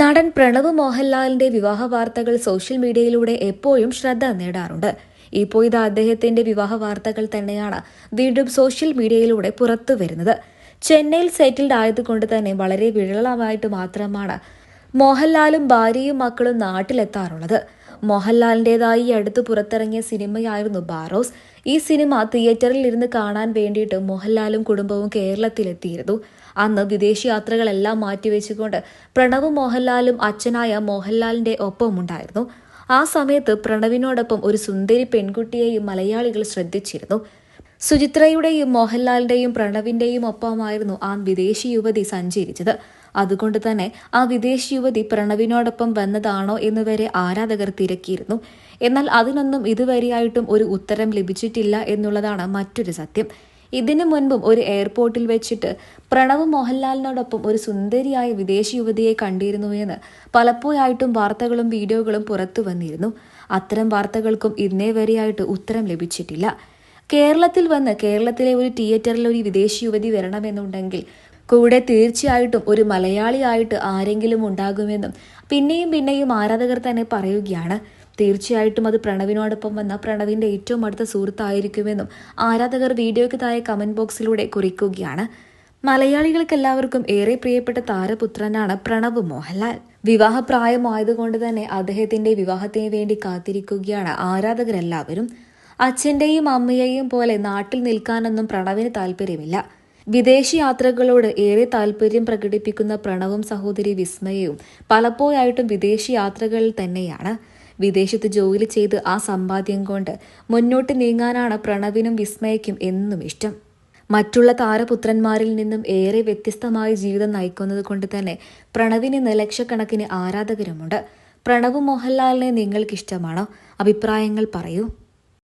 നടൻ പ്രണവ് മോഹൻലാലിന്റെ വിവാഹ വാർത്തകൾ സോഷ്യൽ മീഡിയയിലൂടെ എപ്പോഴും ശ്രദ്ധ നേടാറുണ്ട്. ഇപ്പോൾ ഇത് അദ്ദേഹത്തിന്റെ വിവാഹ വാർത്തകൾ തന്നെയാണ് വീണ്ടും സോഷ്യൽ മീഡിയയിലൂടെ പുറത്തു വരുന്നത്. ചെന്നൈയിൽ സെറ്റിൽഡ് ആയതുകൊണ്ട് തന്നെ വളരെ വിരളമായിട്ട് മാത്രമാണ് മോഹൻലാലും ഭാര്യയും മക്കളും നാട്ടിലെത്താറുള്ളത്. മോഹൻലാലിന്റെതായി അടുത്ത് പുറത്തിറങ്ങിയ സിനിമയായിരുന്നു ബാറോസ്. ഈ സിനിമ തിയേറ്ററിൽ ഇരുന്ന് കാണാൻ വേണ്ടിയിട്ട് മോഹൻലാലും കുടുംബവും കേരളത്തിലെത്തിയിരുന്നു. അന്ന് വിദേശയാത്രകളെല്ലാം മാറ്റിവെച്ചുകൊണ്ട് പ്രണവ് മോഹൻലാലും അച്ഛനായ മോഹൻലാലിന്റെ ഒപ്പമുണ്ടായിരുന്നു. ആ സമയത്ത് പ്രണവിനോടൊപ്പം ഒരു സുന്ദരി പെൺകുട്ടിയെയും മലയാളികൾ ശ്രദ്ധിച്ചിരുന്നു. സുചിത്രയുടെയും മോഹൻലാലിന്റെയും പ്രണവിന്റെയും ഒപ്പമായിരുന്നു ആ വിദേശി യുവതി സഞ്ചരിച്ചത്. അതുകൊണ്ട് തന്നെ ആ വിദേശ യുവതി പ്രണവിനോടൊപ്പം വന്നതാണോ എന്ന് വരെ ആരാധകർ തിരക്കിയിരുന്നു. എന്നാൽ അതിനൊന്നും ഇതുവരെയായിട്ടും ഒരു ഉത്തരം ലഭിച്ചിട്ടില്ല എന്നുള്ളതാണ് മറ്റൊരു സത്യം. ഇതിനു മുൻപും ഒരു എയർപോർട്ടിൽ വെച്ചിട്ട് പ്രണവ് മോഹൻലാലിനോടൊപ്പം ഒരു സുന്ദരിയായ വിദേശ യുവതിയെ കണ്ടിരുന്നു എന്ന് പലപ്പോഴായിട്ടും വാർത്തകളും വീഡിയോകളും പുറത്തു വന്നിരുന്നു. അത്തരം വാർത്തകൾക്കും ഇന്നേ വരെയായിട്ട് ഉത്തരം ലഭിച്ചിട്ടില്ല. കേരളത്തിൽ വന്ന് കേരളത്തിലെ ഒരു തിയേറ്ററിൽ ഒരു വിദേശ യുവതി വരണമെന്നുണ്ടെങ്കിൽ കൂടെ തീർച്ചയായിട്ടും ഒരു മലയാളിയായിട്ട് ആരെങ്കിലും ഉണ്ടാകുമെന്നും പിന്നെയും പിന്നെയും ആരാധകർ തന്നെ പറയുകയാണ്. തീർച്ചയായിട്ടും അത് പ്രണവിനോടൊപ്പം വന്ന പ്രണവിന്റെ ഏറ്റവും അടുത്ത സുഹൃത്തായിരിക്കുമെന്നും ആരാധകർ വീഡിയോയ്ക്ക് താഴെ കമന്റ് ബോക്സിലൂടെ കുറിക്കുകയാണ്. മലയാളികൾക്കെല്ലാവർക്കും ഏറെ പ്രിയപ്പെട്ട താരപുത്രനാണ് പ്രണവ് മോഹൻലാൽ. വിവാഹപ്രായമായതുകൊണ്ട് തന്നെ അദ്ദേഹത്തിന്റെ വിവാഹത്തിന് വേണ്ടി കാത്തിരിക്കുകയാണ് ആരാധകരെല്ലാവരും. അച്ഛന്റെയും അമ്മയെയും പോലെ നാട്ടിൽ നിൽക്കാനൊന്നും പ്രണവിന് താല്പര്യമില്ല വിദേശ യാത്രകളോട് ഏറെ താല്പര്യം പ്രകടിപ്പിക്കുന്ന പ്രണവും സഹോദരി വിസ്മയവും പലപ്പോഴായിട്ടും വിദേശ യാത്രകളിൽ തന്നെയാണ്. വിദേശത്ത് ജോലി ചെയ്ത് ആ സമ്പാദ്യം കൊണ്ട് മുന്നോട്ട് നീങ്ങാനാണ് പ്രണവിനും വിസ്മയയ്ക്കും എന്നും ഇഷ്ടം. മറ്റുള്ള താരപുത്രന്മാരിൽ നിന്നും ഏറെ വ്യത്യസ്തമായ ജീവിതം നയിക്കുന്നത് കൊണ്ട് തന്നെ പ്രണവിന് ലക്ഷക്കണക്കിന് ആരാധകരുമുണ്ട്. പ്രണവ് മോഹൻലാലിനെ നിങ്ങൾക്കിഷ്ടമാണോ? അഭിപ്രായങ്ങൾ പറയൂ.